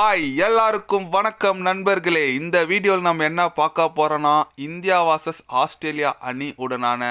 Hi எல்லாருக்கும் வணக்கம் நண்பர்களே. இந்த வீடியோவில் நம்ம என்ன பார்க்க போகிறோன்னா இந்தியா வாசஸ் ஆஸ்திரேலியா அணி உடனான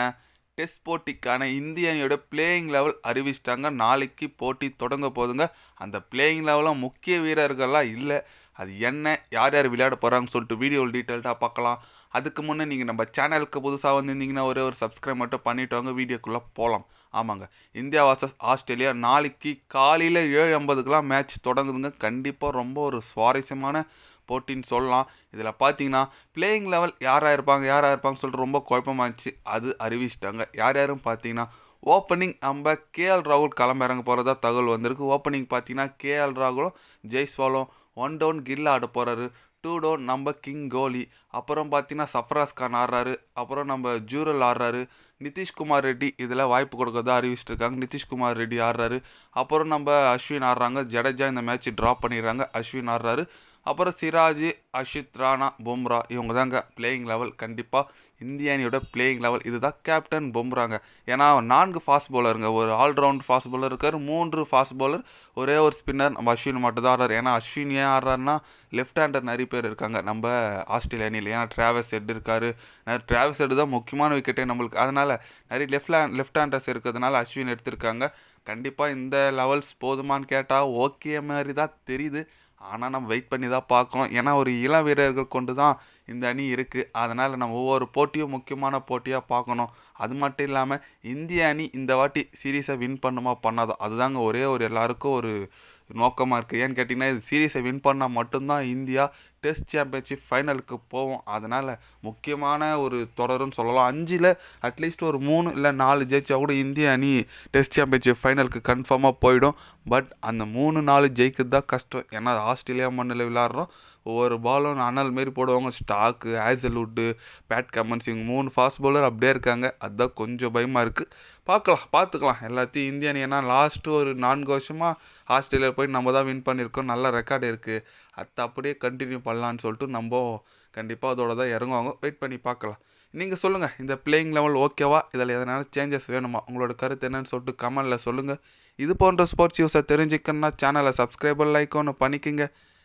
டெஸ்ட் போட்டிக்கான இந்திய அணியோட பிளேயிங் லெவல் அறிவிச்சிட்டாங்க. நாளைக்கு போட்டி தொடங்க போதுங்க அந்த பிளேயிங் லெவலில் முக்கிய வீரர்கள்லாம் இல்லை. அது என்ன யார் யார் விளையாட போகிறாங்கன்னு சொல்லிட்டு வீடியோவில் டீட்டெயில்டாக பார்க்கலாம். அதுக்கு முன்னே நீங்கள் நம்ம சேனலுக்கு புதுசாக வந்திருந்தீங்கன்னா ஒரே ஒரு சப்ஸ்கிரைப் மட்டும் பண்ணிவிட்டு வாங்க வீடியோக்குள்ளே போகலாம் ஆமாங்க. இந்தியா வாசஸ் ஆஸ்திரேலியா நாளைக்கு காலையில் ஏழு ஐம்பதுக்கெலாம் மேட்ச் தொடங்குதுங்க. கண்டிப்பாக ரொம்ப ஒரு சுவாரஸ்யமான போட்டின்னு சொல்லலாம். இதில் பார்த்தீங்கன்னா பிளேயிங் லெவல் யாராக இருப்பாங்க யாராக இருப்பாங்கன்னு சொல்லிட்டு ரொம்ப குழப்பமாச்சு. அது அறிவிச்சிட்டாங்க. யார் யாரும் பார்த்தீங்கன்னா ஓப்பனிங் நம்ம கேஎல் ராகுல் களம் இறங்க போகிறதா தகவல் வந்திருக்கு. ஓப்பனிங் பார்த்தீங்கன்னா கேஎல் ராகுலும் ஜெய்ஸ்வாலும் ஒன் டவுன் கில் ஆட போகிறாரு டூ டவுன் நம்ம கிங் கோலி அப்புறம் பார்த்தீங்கன்னா சஃப்ராஸ் கான் ஆடுறாரு. அப்புறம் நம்ம ஜூரல் ஆடுறாரு. நிதிஷ்குமார் ரெட்டி இதில் வாய்ப்பு கொடுக்கறதா அறிவிச்சிட்டு இருக்காங்க நிதிஷ்குமார் ரெட்டி ஆடுறாரு. அப்புறம் நம்ம அஸ்வின் ஆடுறாங்க. ஜடேஜா இந்த மேட்ச் ட்ராப் பண்ணிடுறாங்க. அஸ்வின் ஆடுறாரு. அப்புறம் சிராஜ் அஷித் ராணா பும்ரா இவங்க தாங்க பிளேயிங் லெவல் கண்டிப்பாக இந்திய அணியோட பிளேயிங் லெவல் இதுதான் கேப்டன் பும்ராங்க. ஏன்னா நான்கு ஃபாஸ்ட் பவுலருங்க ஒரு ஆல்ரவுண்ட் ஃபாஸ்ட் பவுலர் இருக்கார் மூன்று ஃபாஸ்ட் பவுலர் ஒரே ஒரு ஸ்பின்னர் நம்ம அஸ்வின் மட்டும் தான் ஆடுறாரு. ஏன்னா அஸ்வின் ஏன் ஆடுறாருன்னா லெஃப்ட் ஹேண்டர் நிறைய பேர் இருக்காங்க. நம்ம ஆஸ்திரேலிய அணியில் ஏன்னா ட்ராவல்ஸ் ஹெட் இருக்காரு ட்ராவல்ஸ் ஹெட் தான் முக்கியமான விக்கெட்டே நம்மளுக்கு. அதனால் நிறைய லெஃப்ட் ஹேண்ட் லெஃப்ட் ஹேண்டர்ஸ் இருக்கிறதுனால அஸ்வின் எடுத்திருக்காங்க. கண்டிப்பாக இந்த லெவல்ஸ் போதுமான்னு கேட்டால் ஓகே மாதிரி தான் தெரியுது. ஆனால் நம்ம வெயிட் பண்ணி தான் பார்க்கணும். ஏன்னா ஒரு இளம் வீரர்கள் கொண்டு தான் இந்த அணி இருக்குது அதனால் நம்ம ஒவ்வொரு போட்டியும் முக்கியமான போட்டியாக பார்க்கணும். அது மட்டும் இல்லாமல் இந்திய அணி இந்த வாட்டி சீரீஸை வின் பண்ணுமா பண்ணாதோ? அதுதாங்க ஒரே ஒரு எல்லாருக்கும் ஒரு நோக்கமாக இருக்குது ஏன்னு கேட்டிங்கன்னா இது சீரீஸை வின் பண்ணால் மட்டும்தான் இந்தியா டெஸ்ட் சாம்பியன்ஷிப் ஃபைனலுக்கு போவோம் அதனால் முக்கியமான ஒரு தொடருன்னு சொல்லலாம். அஞ்சில் அட்லீஸ்ட் ஒரு மூணு இல்லை நாலு ஜெயிச்சா கூட இந்திய அணி டெஸ்ட் சாம்பியன்ஷிப் ஃபைனலுக்கு கன்ஃபார்மாக போயிடும். பட் அந்த மூணு நாலு ஜெயிக்கிறது தான் கஷ்டம். ஏன்னா ஆஸ்திரேலியா மண்ணில் விளாட்றோம் ஒவ்வொரு பாலும் அனல் மாரி போடுவாங்க. ஸ்டாக்கு ஆசல்வுட்டு பேட் கமன்ஸ் இவங்க மூணு ஃபாஸ்ட் பவுலர் அப்படியே இருக்காங்க. அதுதான் கொஞ்சம் பயமாக இருக்குது பார்க்கலாம் பார்த்துக்கலாம். எல்லாத்தையும் இந்திய அணி ஏன்னா லாஸ்ட்டு ஒரு நான்கு வருஷமாக ஆஸ்திரேலியா போய் நம்ம தான் வின் பண்ணியிருக்கோம். நல்ல ரெக்கார்டு இருக்குது அதை அப்படியே கண்டினியூ பண்ணலான்னு சொல்லிட்டு நம்ம கண்டிப்பாக அதோட தான் இறங்குவாங்க. வெயிட் பண்ணி பார்க்கலாம். நீங்கள் சொல்லுங்கள் இந்த பிளேயிங் லெவல் ஓகேவா இதில் எதனால சேஞ்சஸ் வேணுமா? உங்களோட கருத்து என்னன்னு சொல்லிட்டு கமெண்டில் சொல்லுங்கள் இது போன்ற ஸ்போர்ட்ஸ் நியூஸை தெரிஞ்சுக்கணுன்னா சேனலை சப்ஸ்கிரைபர் லைக் ஒன்று பண்ணிக்கோங்க.